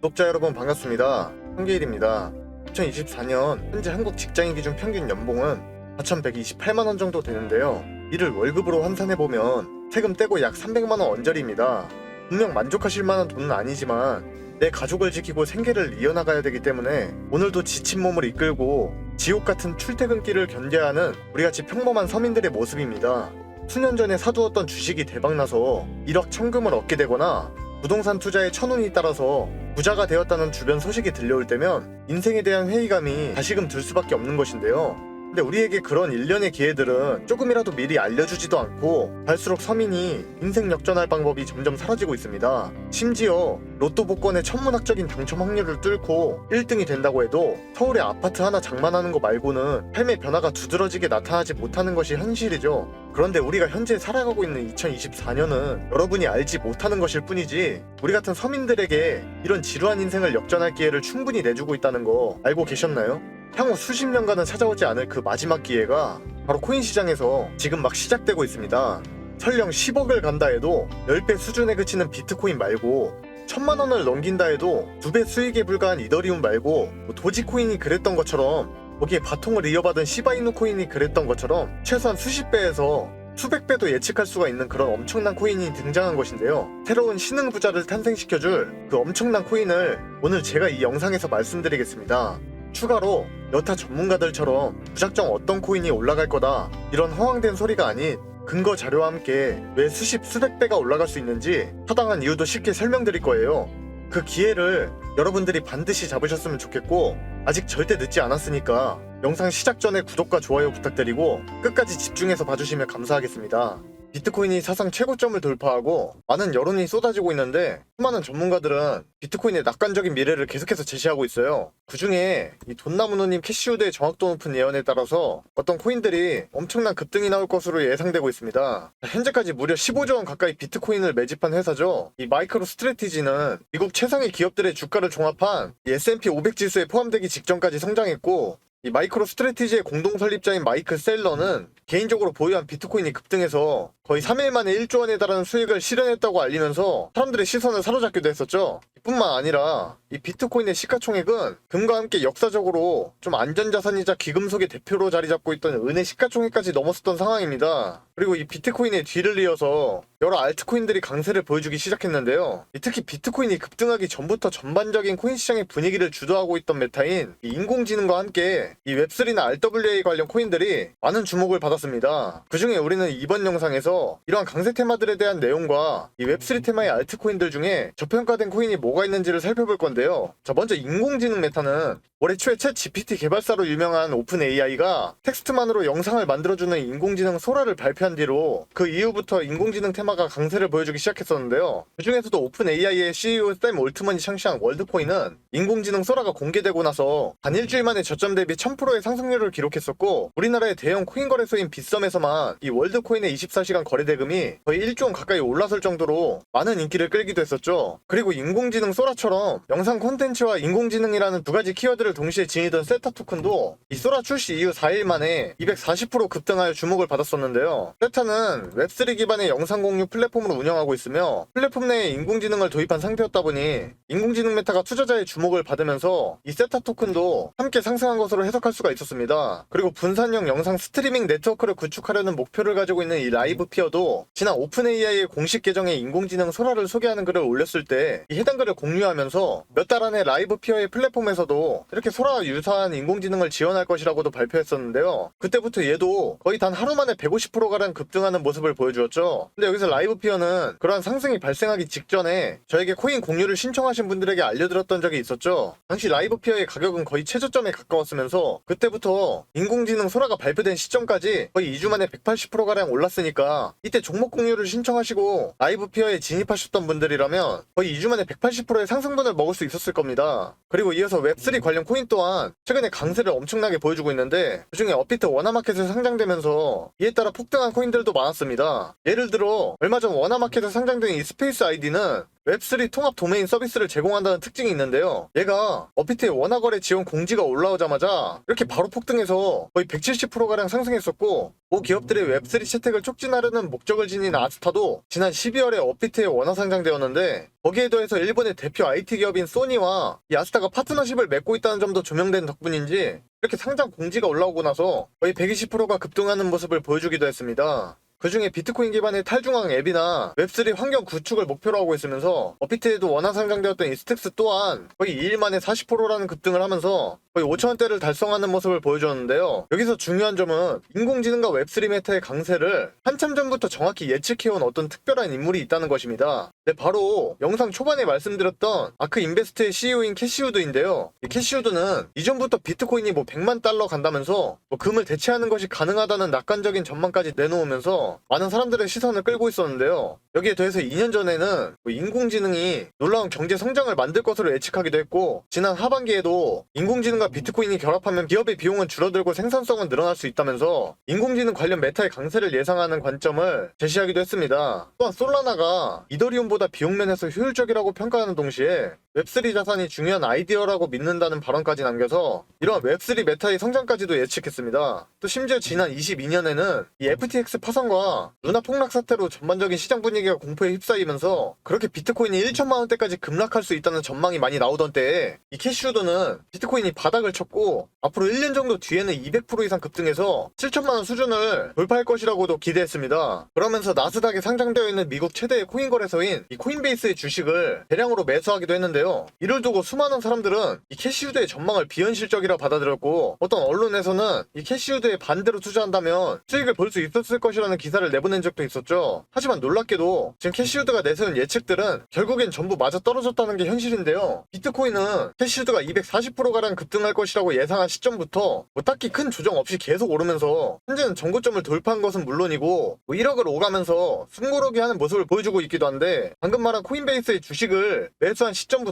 구독자 여러분 반갑습니다. 한계일입니다. 2024년 현재 한국 직장인 기준 평균 연봉은 4,128만 원 정도 되는데요. 이를 월급으로 환산해 보면 세금 떼고 약 300만 원 언저리입니다. 분명 만족하실 만한 돈은 아니지만 내 가족을 지키고 생계를 이어나가야 되기 때문에 오늘도 지친 몸을 이끌고 지옥 같은 출퇴근길을 견뎌야 하는 우리같이 평범한 서민들의 모습입니다. 수년 전에 사두었던 주식이 대박나서 1억 천금을 얻게 되거나 부동산 투자에 천운이 따라서 부자가 되었다는 주변 소식이 들려올 때면 인생에 대한 회의감이 다시금 들 수밖에 없는 것인데요. 근데 우리에게 그런 일련의 기회들은 조금이라도 미리 알려주지도 않고 갈수록 서민이 인생 역전할 방법이 점점 사라지고 있습니다. 심지어 로또 복권의 천문학적인 당첨 확률을 뚫고 1등이 된다고 해도 서울에 아파트 하나 장만하는 거 말고는 삶의 변화가 두드러지게 나타나지 못하는 것이 현실이죠. 그런데 우리가 현재 살아가고 있는 2024년은 여러분이 알지 못하는 것일 뿐이지 우리 같은 서민들에게 이런 지루한 인생을 역전할 기회를 충분히 내주고 있다는 거 알고 계셨나요? 향후 수십 년간은 찾아오지 않을 그 마지막 기회가 바로 코인 시장에서 지금 막 시작되고 있습니다. 설령 10억을 간다 해도 10배 수준에 그치는 비트코인 말고 천만 원을 넘긴다 해도 두배 수익에 불과한 이더리움 말고 뭐 도지코인이 그랬던 것처럼 거기에 바통을 이어받은 시바이누 코인이 그랬던 것처럼 최소한 수십 배에서 수백 배도 예측할 수가 있는 그런 엄청난 코인이 등장한 것인데요. 새로운 신흥 부자를 탄생시켜줄 그 엄청난 코인을 오늘 제가 이 영상에서 말씀드리겠습니다. 추가로 여타 전문가들처럼 무작정 어떤 코인이 올라갈 거다 이런 허황된 소리가 아닌 근거 자료와 함께 왜 수십 수백 배가 올라갈 수 있는지 타당한 이유도 쉽게 설명드릴 거예요. 그 기회를 여러분들이 반드시 잡으셨으면 좋겠고 아직 절대 늦지 않았으니까 영상 시작 전에 구독과 좋아요 부탁드리고 끝까지 집중해서 봐주시면 감사하겠습니다. 비트코인이 사상 최고점을 돌파하고 많은 여론이 쏟아지고 있는데 수많은 전문가들은 비트코인의 낙관적인 미래를 계속해서 제시하고 있어요. 그 중에 이 돈나무노님 캐시우드의 정확도 높은 예언에 따라서 어떤 코인들이 엄청난 급등이 나올 것으로 예상되고 있습니다. 현재까지 무려 15조 원 가까이 비트코인을 매집한 회사죠. 이 마이크로 스트레티지는 미국 최상위 기업들의 주가를 종합한 이 S&P 500 지수에 포함되기 직전까지 성장했고 이 마이크로 스트레티지의 공동 설립자인 마이크 셀러는 개인적으로 보유한 비트코인이 급등해서 거의 3일 만에 1조 원에 달하는 수익을 실현했다고 알리면서 사람들의 시선을 사로잡기도 했었죠. 뿐만 아니라 이 비트코인의 시가총액은 금과 함께 역사적으로 좀 안전자산이자 기금속의 대표로 자리 잡고 있던 은의 시가총액까지 넘었었던 상황입니다. 그리고 이 비트코인의 뒤를 이어서 여러 알트코인들이 강세를 보여주기 시작했는데요. 이 특히 비트코인이 급등하기 전부터 전반적인 코인 시장의 분위기를 주도하고 있던 메타인 이 인공지능과 함께 이 웹3나 RWA 관련 코인들이 많은 주목을 받았습니다. 그 중에 우리는 이번 영상에서 이러한 강세 테마들에 대한 내용과 이 웹3 테마의 알트코인들 중에 저평가된 코인이 뭐가 있는지를 살펴볼 건데요. 자, 먼저 인공지능 메타는 올해 초에 챗 GPT 개발사로 유명한 오픈 AI가 텍스트만으로 영상을 만들어주는 인공지능 소라를 발표한 뒤로 그 이후부터 인공지능 테마가 강세를 보여주기 시작했었는데요. 그 중에서도 오픈 AI의 CEO 샘 올트먼이 창시한 월드코인은 인공지능 소라가 공개되고 나서 단 일주일 만에 저점 대비 1000%의 상승률을 기록했었고 우리나라의 대형 코인 거래소인 빗썸에서만 이 월드코인의 24시간 거래 대금이 거의 1조 원 가까이 올라설 정도로 많은 인기를 끌기도 했었죠. 그리고 인공지능 소라처럼 영상 콘텐츠와 인공지능이라는 두 가지 키워드를 동시에 지니던 세타 토큰도 이 소라 출시 이후 4일 만에 240% 급등하여 주목을 받았었는데요. 세타는 웹3 기반의 영상 공유 플랫폼을 운영하고 있으며 플랫폼 내에 인공지능을 도입한 상태였다 보니 인공지능 메타가 투자자의 주목을 받으면서 이 세타 토큰도 함께 상승한 것으로 해석할 수가 있었습니다. 그리고 분산형 영상 스트리밍 네트워크를 구축하려는 목표를 가지고 있는 이 라이브 피어도 지난 오픈 AI의 공식 계정에 인공지능 소라를 소개하는 글을 올렸을 때 이 해당 글을 공유하면서 몇 달 안에 라이브 피어의 플랫폼에서도 이렇게 소라와 유사한 인공지능을 지원할 것이라고도 발표했었는데요. 그때부터 얘도 거의 단 하루 만에 150%가량 급등하는 모습을 보여주었죠. 근데 여기서 라이브 피어는 그러한 상승이 발생하기 직전에 저에게 코인 공유를 신청하신 분들에게 알려드렸던 적이 있었죠. 당시 라이브 피어의 가격은 거의 최저점에 가까웠으면서 그때부터 인공지능 소라가 발표된 시점까지 거의 2주 만에 180%가량 올랐으니까 이때 종목 공유를 신청하시고 라이브 피어에 진입하셨던 분들이라면 거의 2주 만에 180%의 상승분을 먹을 수 있었을 겁니다. 그리고 이어서 웹3 관련 코인 또한 최근에 강세를 엄청나게 보여주고 있는데 그중에 업비트 원화마켓에 상장되면서 이에 따라 폭등한 코인들도 많았습니다. 예를 들어 얼마 전 원화마켓에 상장된 이 스페이스 아이디는 웹3 통합 도메인 서비스를 제공한다는 특징이 있는데요. 얘가 업비트의 원화 거래 지원 공지가 올라오자마자 이렇게 바로 폭등해서 거의 170%가량 상승했었고 모 기업들의 웹3 채택을 촉진하려는 목적을 지닌 아스타도 지난 12월에 업비트에 원화 상장되었는데 거기에 더해서 일본의 대표 IT 기업인 소니와 이 아스타가 파트너십을 맺고 있다는 점도 조명된 덕분인지 이렇게 상장 공지가 올라오고 나서 거의 120%가 급등하는 모습을 보여주기도 했습니다. 그 중에 비트코인 기반의 탈중앙 앱이나 웹3 환경 구축을 목표로 하고 있으면서 업비트에도 원화 상장되었던 이스텍스 또한 거의 2일 만에 40%라는 급등을 하면서 거의 5천원대를 달성하는 모습을 보여줬는데요. 여기서 중요한 점은 인공지능과 웹3 메타의 강세를 한참 전부터 정확히 예측해온 어떤 특별한 인물이 있다는 것입니다. 네, 바로 영상 초반에 말씀드렸던 아크 인베스트의 CEO인 캐시우드인데요. 이 캐시우드는 이전부터 비트코인이 뭐 100만 달러 간다면서 뭐 금을 대체하는 것이 가능하다는 낙관적인 전망까지 내놓으면서 많은 사람들의 시선을 끌고 있었는데요. 여기에 더해서 2년 전에는 뭐 인공지능이 놀라운 경제 성장을 만들 것으로 예측하기도 했고 지난 하반기에도 인공지능과 비트코인이 결합하면 기업의 비용은 줄어들고 생산성은 늘어날 수 있다면서 인공지능 관련 메타의 강세를 예상하는 관점을 제시하기도 했습니다. 또한 솔라나가 이더리움보다 비용 면에서 효율적이라고 평가하는 동시에 웹3 자산이 중요한 아이디어라고 믿는다는 발언까지 남겨서 이러한 웹3 메타의 성장까지도 예측했습니다. 또 심지어 지난 22년에는 이 FTX 파산과 루나 폭락 사태로 전반적인 시장 분위기가 공포에 휩싸이면서 그렇게 비트코인이 1천만 원대까지 급락할 수 있다는 전망이 많이 나오던 때에 이 캐시우드는 비트코인이 바닥을 쳤고 앞으로 1년 정도 뒤에는 200% 이상 급등해서 7천만 원 수준을 돌파할 것이라고도 기대했습니다. 그러면서 나스닥에 상장되어 있는 미국 최대의 코인 거래소인 이 코인베이스의 주식을 대량으로 매수하기도 했는데 요. 이를 두고 수많은 사람들은 이 캐시우드의 전망을 비현실적이라 받아들였고 어떤 언론에서는 이 캐시우드에 반대로 투자한다면 수익을 볼 수 있었을 것이라는 기사를 내보낸 적도 있었죠. 하지만 놀랍게도 지금 캐시우드가 내세운 예측들은 결국엔 전부 맞아 떨어졌다는 게 현실인데요. 비트코인은 캐시우드가 240%가량 급등할 것이라고 예상한 시점부터 뭐 딱히 큰 조정 없이 계속 오르면서 현재는 전고점을 돌파한 것은 물론이고 뭐 1억을 오가면서 숨고르기 하는 모습을 보여주고 있기도 한데 방금 말한 코인베이스의 주식을 매수한 시점부터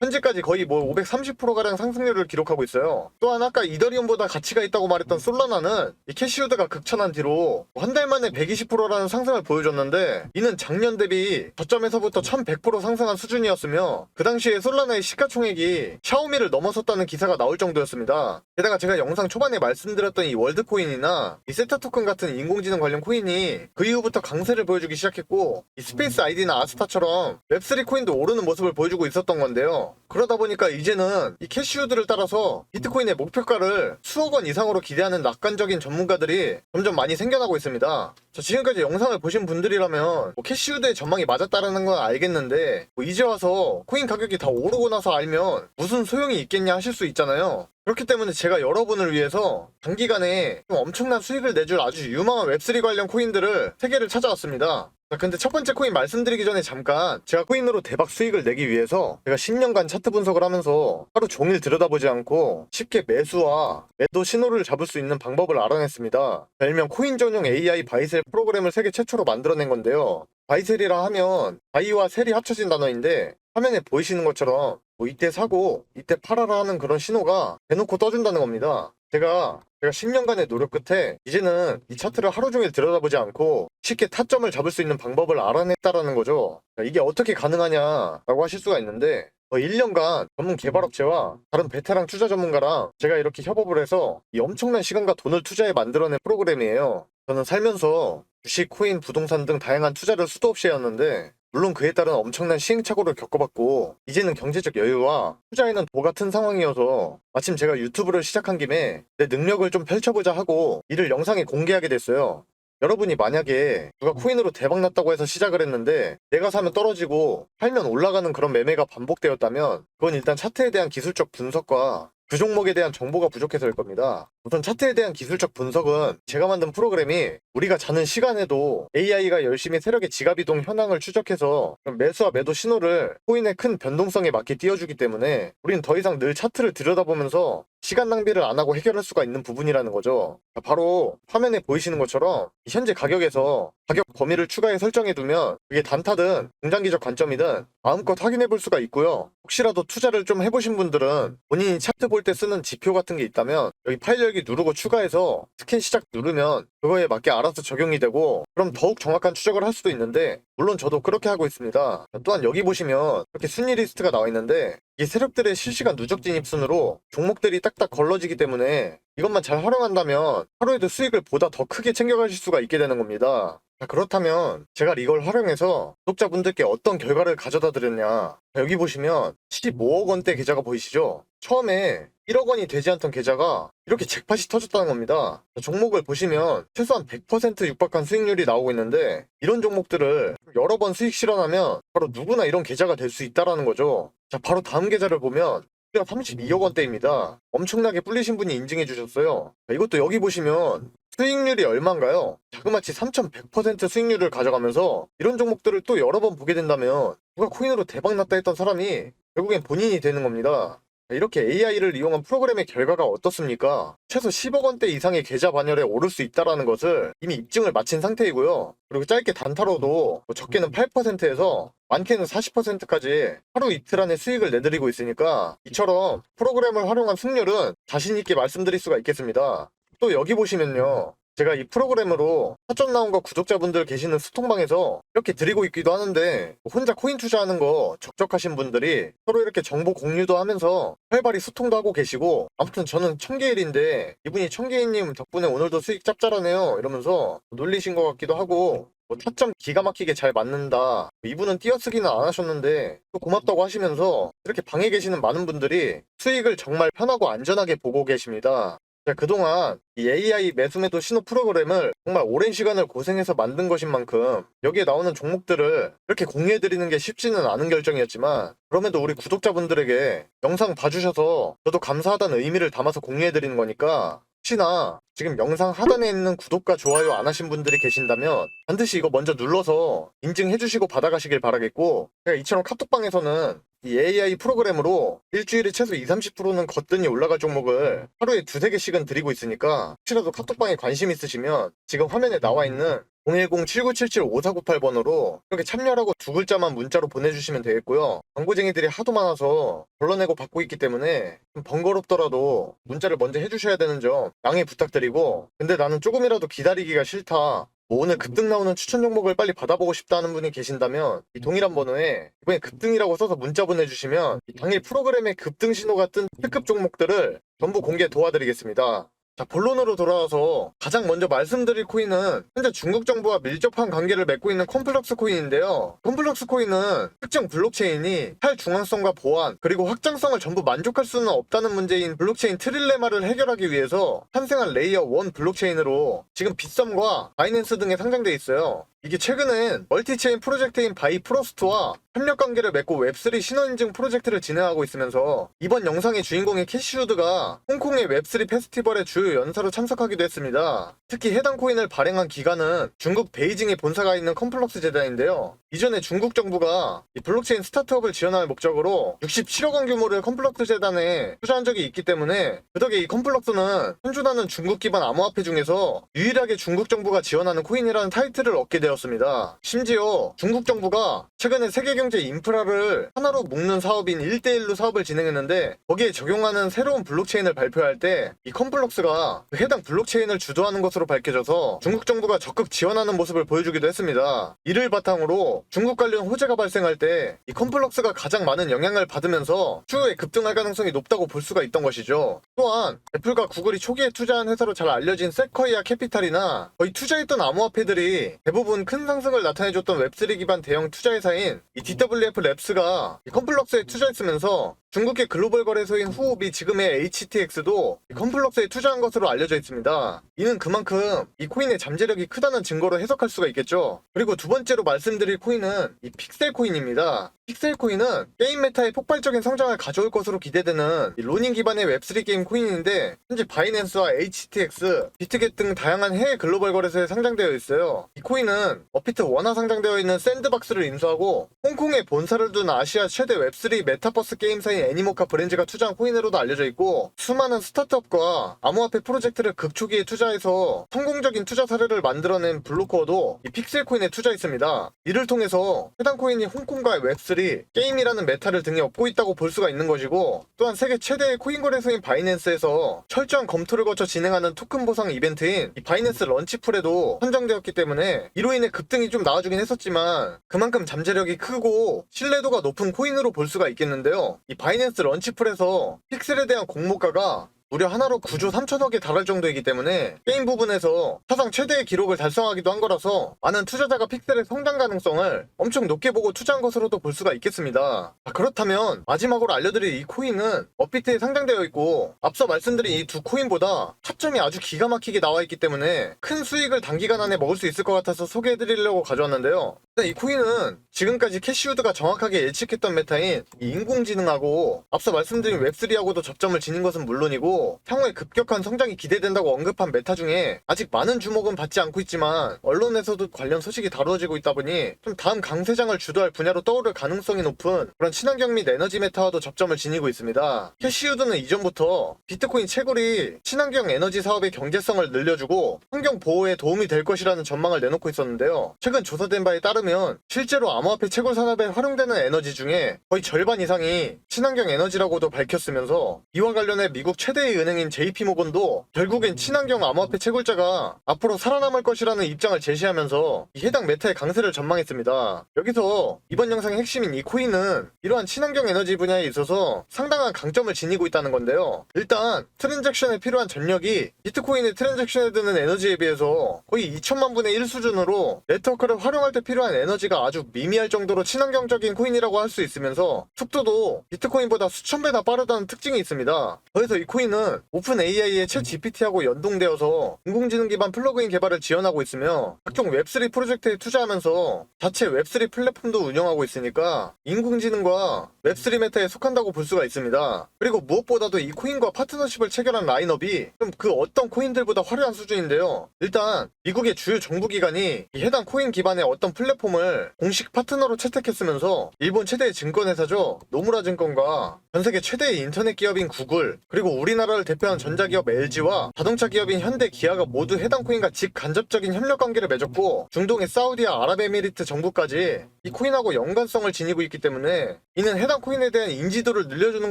현재까지 거의 뭐 530%가량 상승률을 기록하고 있어요. 또한 아까 이더리움보다 가치가 있다고 말했던 솔라나는 이 캐시우드가 극천한 뒤로 한 달 만에 120%라는 상승을 보여줬는데 이는 작년 대비 저점에서부터 1100% 상승한 수준이었으며 그 당시에 솔라나의 시가총액이 샤오미를 넘어섰다는 기사가 나올 정도였습니다. 게다가 제가 영상 초반에 말씀드렸던 이 월드코인이나 이 세타 토큰 같은 인공지능 관련 코인이 그 이후부터 강세를 보여주기 시작했고 이 스페이스 아이디나 아스타처럼 웹3 코인도 오르는 모습을 보여주고 있었던 건데요. 그러다 보니까 이제는 이 캐시우드를 따라서 비트코인의 목표가를 수억 원 이상으로 기대하는 낙관적인 전문가들이 점점 많이 생겨나고 있습니다. 자, 지금까지 영상을 보신 분들이라면 뭐 캐시우드의 전망이 맞았다라는 건 알겠는데 뭐 이제 와서 코인 가격이 다 오르고 나서 알면 무슨 소용이 있겠냐 하실 수 있잖아요. 그렇기 때문에 제가 여러분을 위해서 단기간에 좀 엄청난 수익을 내줄 아주 유망한 웹3 관련 코인들을 3개를 찾아왔습니다. 자, 근데 첫 번째 코인 말씀드리기 전에 잠깐 제가 코인으로 대박 수익을 내기 위해서 제가 10년간 차트 분석을 하면서 하루 종일 들여다보지 않고 쉽게 매수와 매도 신호를 잡을 수 있는 방법을 알아냈습니다. 자, 일명 코인 전용 AI 바이셀 프로그램을 세계 최초로 만들어낸 건데요. 바이셀이라 하면 바이와 셀이 합쳐진 단어인데 화면에 보이시는 것처럼 뭐 이때 사고 이때 팔아라 하는 그런 신호가 대놓고 떠준다는 겁니다. 제가 제가 10년간의 노력 끝에 이제는 이 차트를 하루 종일 들여다보지 않고 쉽게 타점을 잡을 수 있는 방법을 알아냈다라는 거죠. 자, 이게 어떻게 가능하냐라고 하실 수가 있는데 어, 1년간 전문 개발업체와 다른 베테랑 투자 전문가랑 제가 이렇게 협업을 해서 이 엄청난 시간과 돈을 투자해 만들어낸 프로그램이에요. 저는 살면서 주식, 코인, 부동산 등 다양한 투자를 수도 없이 해왔는데 물론 그에 따른 엄청난 시행착오를 겪어봤고 이제는 경제적 여유와 투자에는 도 같은 상황이어서 마침 제가 유튜브를 시작한 김에 내 능력을 좀 펼쳐보자 하고 이를 영상에 공개하게 됐어요. 여러분이 만약에 누가 코인으로 대박 났다고 해서 시작을 했는데 내가 사면 떨어지고 팔면 올라가는 그런 매매가 반복되었다면 그건 일단 차트에 대한 기술적 분석과 그 종목에 대한 정보가 부족해서일 겁니다. 우선 차트에 대한 기술적 분석은 제가 만든 프로그램이 우리가 자는 시간에도 AI가 열심히 세력의 지갑이동 현황을 추적해서 매수와 매도 신호를 코인의 큰 변동성에 맞게 띄워주기 때문에 우리는 더 이상 늘 차트를 들여다보면서 시간 낭비를 안 하고 해결할 수가 있는 부분이라는 거죠. 바로 화면에 보이시는 것처럼 현재 가격에서 가격 범위를 추가해 설정해 두면 그게 단타든 중장기적 관점이든 마음껏 확인해 볼 수가 있고요. 혹시라도 투자를 좀 해보신 분들은 본인이 차트 볼 때 쓰는 지표 같은 게 있다면 여기 파일 열기 누르고 추가해서 스캔 시작 누르면 그거에 맞게 알아서 적용이 되고 그럼 더욱 정확한 추적을 할 수도 있는데 물론 저도 그렇게 하고 있습니다. 또한 여기 보시면 이렇게 순위 리스트가 나와 있는데 이 세력들의 실시간 누적 진입 순으로 종목들이 딱딱 걸러지기 때문에 이것만 잘 활용한다면 하루에도 수익을 보다 더 크게 챙겨가실 수가 있게 되는 겁니다. 자, 그렇다면 제가 이걸 활용해서 구독자분들께 어떤 결과를 가져다 드렸냐 자, 여기 보시면 15억 원대 계좌가 보이시죠? 처음에 1억 원이 되지 않던 계좌가 이렇게 잭팟이 터졌다는 겁니다. 자, 종목을 보시면 최소한 100% 육박한 수익률이 나오고 있는데 이런 종목들을 여러 번 수익 실현하면 바로 누구나 이런 계좌가 될 수 있다라는 거죠. 자, 바로 다음 계좌를 보면 수익 32억 원대입니다. 엄청나게 불리신 분이 인증해 주셨어요. 자, 이것도 여기 보시면 수익률이 얼마인가요? 자그마치 3,100% 수익률을 가져가면서 이런 종목들을 또 여러 번 보게 된다면 누가 코인으로 대박 났다 했던 사람이 결국엔 본인이 되는 겁니다. 이렇게 AI를 이용한 프로그램의 결과가 어떻습니까? 최소 10억 원대 이상의 계좌 반열에 오를 수 있다는 것을 이미 입증을 마친 상태이고요. 그리고 짧게 단타로도 뭐 적게는 8%에서 많게는 40%까지 하루 이틀 안에 수익을 내드리고 있으니까 이처럼 프로그램을 활용한 승률은 자신 있게 말씀드릴 수가 있겠습니다. 또 여기 보시면요. 제가 이 프로그램으로 사전 나온 거 구독자분들 계시는 스톡방에서 이렇게 드리고 있기도 하는데 혼자 코인 투자하는 거 적적하신 분들이 서로 이렇게 정보 공유도 하면서 활발히 소통도 하고 계시고 아무튼 저는 청개일인데 이분이 청개일님 덕분에 오늘도 수익 짭짤하네요 이러면서 놀리신 것 같기도 하고 뭐 타점 기가 막히게 잘 맞는다. 이분은 띄어쓰기는 안 하셨는데 또 고맙다고 하시면서 이렇게 방에 계시는 많은 분들이 수익을 정말 편하고 안전하게 보고 계십니다. 자, 그동안 이 AI 매수매도 신호 프로그램을 정말 오랜 시간을 고생해서 만든 것인 만큼 여기에 나오는 종목들을 이렇게 공유해드리는 게 쉽지는 않은 결정이었지만 그럼에도 우리 구독자분들에게 영상 봐주셔서 저도 감사하다는 의미를 담아서 공유해드리는 거니까 혹시나 지금 영상 하단에 있는 구독과 좋아요 안 하신 분들이 계신다면 반드시 이거 먼저 눌러서 인증해 주시고 받아가시길 바라겠고 제가 이처럼 카톡방에서는 이 AI 프로그램으로 일주일에 최소 20, 30%는 거뜬히 올라갈 종목을 하루에 두세 개씩은 드리고 있으니까 혹시라도 카톡방에 관심 있으시면 지금 화면에 나와 있는 010-7977-5498번으로 이렇게 참여라고 두 글자만 문자로 보내주시면 되겠고요. 광고쟁이들이 하도 많아서 걸러내고 받고 있기 때문에 좀 번거롭더라도 문자를 먼저 해주셔야 되는 점 양해 부탁드리고 근데 나는 조금이라도 기다리기가 싫다. 뭐 오늘 급등 나오는 추천 종목을 빨리 받아보고 싶다는 분이 계신다면 이 동일한 번호에 이번에 급등이라고 써서 문자 보내주시면 이 당일 프로그램의 급등 신호가 뜬 특급 종목들을 전부 공개 도와드리겠습니다. 자, 본론으로 돌아와서 가장 먼저 말씀드릴 코인은 현재 중국 정부와 밀접한 관계를 맺고 있는 컴플렉스 코인인데요. 컴플렉스 코인은 특정 블록체인이 탈중앙성과 보안 그리고 확장성을 전부 만족할 수는 없다는 문제인 블록체인 트릴레마를 해결하기 위해서 탄생한 레이어 1 블록체인으로 지금 빗썸과 바이낸스 등에 상장돼 있어요. 이게 최근엔 멀티체인 프로젝트인 바이프로스트와 협력 관계를 맺고 웹3 신원인증 프로젝트를 진행하고 있으면서 이번 영상의 주인공인 캐시우드가 홍콩의 웹3 페스티벌의 주요 연사로 참석하기도 했습니다. 특히 해당 코인을 발행한 기관은 중국 베이징에 본사가 있는 컴플럭스 재단인데요. 이전에 중국 정부가 이 블록체인 스타트업을 지원할 목적으로 67억 원 규모를 컴플럭스 재단에 투자한 적이 있기 때문에 그 덕에 이 컴플럭스는 현존하는 중국 기반 암호화폐 중에서 유일하게 중국 정부가 지원하는 코인이라는 타이틀을 얻게 되었습니다. 심지어 중국 정부가 최근에 세계 경제 인프라를 하나로 묶는 사업인 1대1로 사업을 진행했는데 거기에 적용하는 새로운 블록체인을 발표할 때 이 컴플럭스가 그 해당 블록체인을 주도하는 것으로 밝혀져서 중국 정부가 적극 지원하는 모습을 보여주기도 했습니다. 이를 바탕으로 중국 관련 호재가 발생할 때 이 컴플럭스가 가장 많은 영향을 받으면서 추후에 급등할 가능성이 높다고 볼 수가 있던 것이죠. 또한 애플과 구글이 초기에 투자한 회사로 잘 알려진 세커이아 캐피탈이나 거의 투자했던 암호화폐들이 대부분 큰 상승을 나타내줬던 웹3 기반 대형 투자 회사인 이 DWF 랩스가 이 컴플럭스에 투자했으면서 중국의 글로벌 거래소인 후옵이 지금의 HTX도 이 컴플럭스에 투자한 것으로 알려져 있습니다. 이는 그만큼 이 코인의 잠재력이 크다는 증거로 해석할 수가 있겠죠. 그리고 두 번째로 말씀드릴 코인은 이 픽셀 코인입니다. 픽셀 코인은 게임 메타의 폭발적인 성장을 가져올 것으로 기대되는 이 로닝 기반의 웹3 게임 코인인데 현재 바이낸스와 HTX, 비트겟 등 다양한 해외 글로벌 거래소에 상장되어 있어요. 이 코인은 어피트 원화 상장되어 있는 샌드박스를 인수하고 홍콩에 본사를 둔 아시아 최대 웹3 메타버스 게임사인 애니모카 브랜즈가 투자한 코인으로도 알려져 있고 수많은 스타트업과 암호화폐 프로젝트를 극초기에 투자해서 성공적인 투자 사례를 만들어낸 블루코어도 이 픽셀 코인에 투자했습니다. 이를 통해서 해당 코인이 홍콩과의 웹3 게임이라는 메타를 등에 업고 있다고 볼 수가 있는 것이고 또한 세계 최대의 코인 거래소인 바이낸스에서 철저한 검토를 거쳐 진행하는 토큰 보상 이벤트인 이 바이낸스 런치풀에도 선정되었기 때문에 이로 인해 급등이 좀 나와주긴 했었지만 그만큼 잠재력이 크고 신뢰도가 높은 코인으로 볼 수가 있겠는데요. 이 바이 낸스 런치풀에서 픽셀에 대한 공모가가 무려 하나로 9조 3천억에 달할 정도이기 때문에 게임 부분에서 사상 최대의 기록을 달성하기도 한 거라서 많은 투자자가 픽셀의 성장 가능성을 엄청 높게 보고 투자한 것으로도 볼 수가 있겠습니다. 아, 그렇다면 마지막으로 알려드릴 이 코인은 업비트에 상장되어 있고 앞서 말씀드린 이 두 코인보다 타점이 아주 기가 막히게 나와 있기 때문에 큰 수익을 단기간 안에 먹을 수 있을 것 같아서 소개해드리려고 가져왔는데요. 일단 이 코인은 지금까지 캐시우드가 정확하게 예측했던 메타인 이 인공지능하고 앞서 말씀드린 웹3하고도 접점을 지닌 것은 물론이고 향후에 급격한 성장이 기대된다고 언급한 메타 중에 아직 많은 주목은 받지 않고 있지만 언론에서도 관련 소식이 다루어지고 있다 보니 좀 다음 강세장을 주도할 분야로 떠오를 가능성이 높은 그런 친환경 및 에너지 메타와도 접점을 지니고 있습니다. 캐시우드는 이전부터 비트코인 채굴이 친환경 에너지 사업의 경제성을 늘려주고 환경 보호에 도움이 될 것이라는 전망을 내놓고 있었는데요. 최근 조사된 바에 따르면 실제로 암호화폐 채굴 산업에 활용되는 에너지 중에 거의 절반 이상이 친환경 에너지라고도 밝혔으면서 이와 관련해 미국 최대의 은행인 JP모건도 결국엔 친환경 암호화폐 채굴자가 앞으로 살아남을 것이라는 입장을 제시하면서 이 해당 메타의 강세를 전망했습니다. 여기서 이번 영상의 핵심인 이 코인은 이러한 친환경 에너지 분야에 있어서 상당한 강점을 지니고 있다는 건데요. 일단 트랜잭션에 필요한 전력이 비트코인의 트랜잭션에 드는 에너지에 비해서 거의 2천만 분의 1 수준으로 네트워크를 활용할 때 필요한 에너지가 아주 미미할 정도로 친환경적인 코인이라고 할 수 있으면서 속도도 비트코인보다 수천 배나 빠르다는 특징이 있습니다. 그래서 이 코인은 오픈 AI의 챗 GPT하고 연동되어서 인공지능 기반 플러그인 개발을 지원하고 있으며 각종 웹3 프로젝트에 투자하면서 자체 웹3 플랫폼도 운영하고 있으니까 인공지능과 웹3 메타에 속한다고 볼 수가 있습니다. 그리고 무엇보다도 이 코인과 파트너십을 체결한 라인업이 좀그 어떤 코인들보다 화려한 수준인데요. 일단 미국의 주요 정부기관이 이 해당 코인 기반의 어떤 플랫폼을 공식 파트너로 채택했으면서 일본 최대의 증권회사죠. 노무라 증권과 전 세계 최대의 인터넷 기업인 구글 그리고 우리나라 를 대표하는 전자기업 LG와 자동차 기업인 현대 기아가 모두 해당 코인과 직간접적인 협력 관계를 맺었고 중동의 사우디아 아랍에미리트 정부까지 이 코인하고 연관성을 지니고 있기 때문에 이는 해당 코인에 대한 인지도를 늘려주는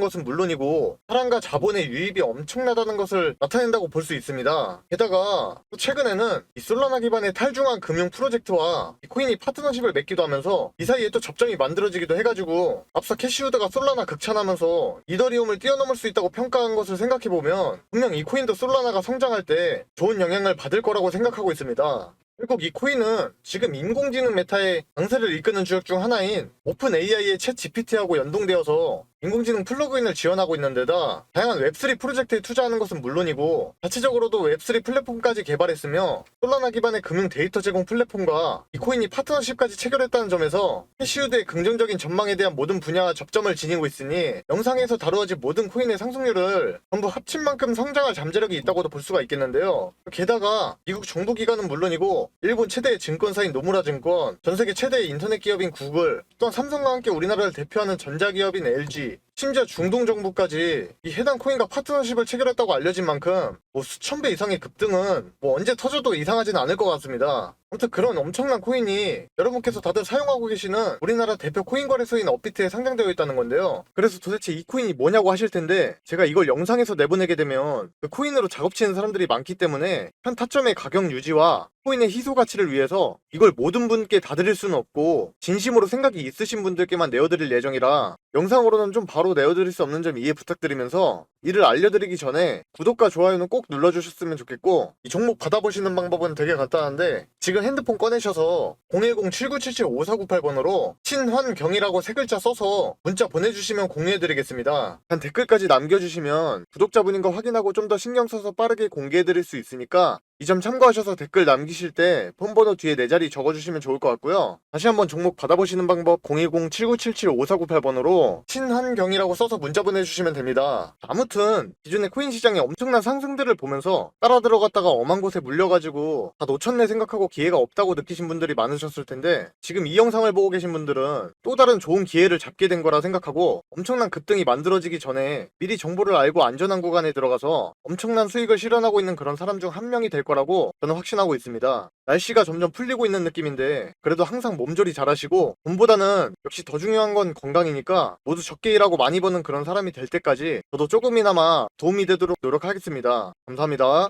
것은 물론이고 사람과 자본의 유입이 엄청나다는 것을 나타낸다고 볼 수 있습니다. 게다가 또 최근에는 이 솔라나 기반의 탈중앙 금융 프로젝트와 이 코인이 파트너십을 맺기도 하면서 이 사이에 또 접점이 만들어지기도 해가지고 앞서 캐시우드가 솔라나 극찬하면서 이더리움을 뛰어넘을 수 있다고 평가한 것을 생각해 보면 분명 이 코인도 솔라나가 성장할 때 좋은 영향을 받을 거라고 생각하고 있습니다. 결국 이 코인은 지금 인공지능 메타의 강세를 이끄는 주역 중 하나인 오픈 AI의 챗 GPT하고 연동되어서 인공지능 플러그인을 지원하고 있는 데다 다양한 웹3 프로젝트에 투자하는 것은 물론이고 자체적으로도 웹3 플랫폼까지 개발했으며 솔라나 기반의 금융 데이터 제공 플랫폼과 이 코인이 파트너십까지 체결했다는 점에서 캐시우드의 긍정적인 전망에 대한 모든 분야와 접점을 지니고 있으니 영상에서 다루어진 모든 코인의 상승률을 전부 합친 만큼 성장할 잠재력이 있다고도 볼 수가 있겠는데요. 게다가 미국 정부기관은 물론이고 일본 최대의 증권사인 노무라 증권, 전 세계 최대의 인터넷 기업인 구글, 또한 삼성과 함께 우리나라를 대표하는 전자기업인 LG, 심지어 중동 정부까지 이 해당 코인과 파트너십을 체결했다고 알려진 만큼 뭐 수천 배 이상의 급등은 뭐 언제 터져도 이상하지는 않을 것 같습니다. 아무튼 그런 엄청난 코인이 여러분께서 다들 사용하고 계시는 우리나라 대표 코인 거래소인 업비트에 상장되어 있다는 건데요. 그래서 도대체 이 코인이 뭐냐고 하실 텐데 제가 이걸 영상에서 내보내게 되면 그 코인으로 작업치는 사람들이 많기 때문에 현 타점의 가격 유지와 코인의 희소 가치를 위해서 이걸 모든 분께 다 드릴 수는 없고 진심으로 생각이 있으신 분들께만 내어드릴 예정이라 영상으로는 좀 바로 내어드릴 수 없는 점 이해 부탁드리면서 이를 알려드리기 전에 구독과 좋아요는 꼭 눌러주셨으면 좋겠고 이 종목 받아보시는 방법은 되게 간단한데 지금 핸드폰 꺼내셔서 010-7977-5498번으로 친환경이라고 세 글자 써서 문자 보내주시면 공유해드리겠습니다. 단 댓글까지 남겨주시면 구독자분인 거 확인하고 좀 더 신경 써서 빠르게 공개해드릴 수 있으니까 이 점 참고하셔서 댓글 남기실 때 폰번호 뒤에 네 자리 적어주시면 좋을 것 같고요. 다시 한번 종목 받아보시는 방법 010-7977-5498번으로 신한경이라고 써서 문자 보내주시면 됩니다. 아무튼 기존의 코인 시장의 엄청난 상승들을 보면서 따라 들어갔다가 엄한 곳에 물려가지고 다 놓쳤네 생각하고 기회가 없다고 느끼신 분들이 많으셨을 텐데 지금 이 영상을 보고 계신 분들은 또 다른 좋은 기회를 잡게 된 거라 생각하고 엄청난 급등이 만들어지기 전에 미리 정보를 알고 안전한 구간에 들어가서 엄청난 수익을 실현하고 있는 그런 사람 중 한 명이 될 거라고 저는 확신하고 있습니다. 날씨가 점점 풀리고 있는 느낌인데 그래도 항상 몸조리 잘하시고 돈보다는 역시 더 중요한 건 건강이니까 모두 적게 일하고 많이 버는 그런 사람이 될 때까지 저도 조금이나마 도움이 되도록 노력하겠습니다. 감사합니다.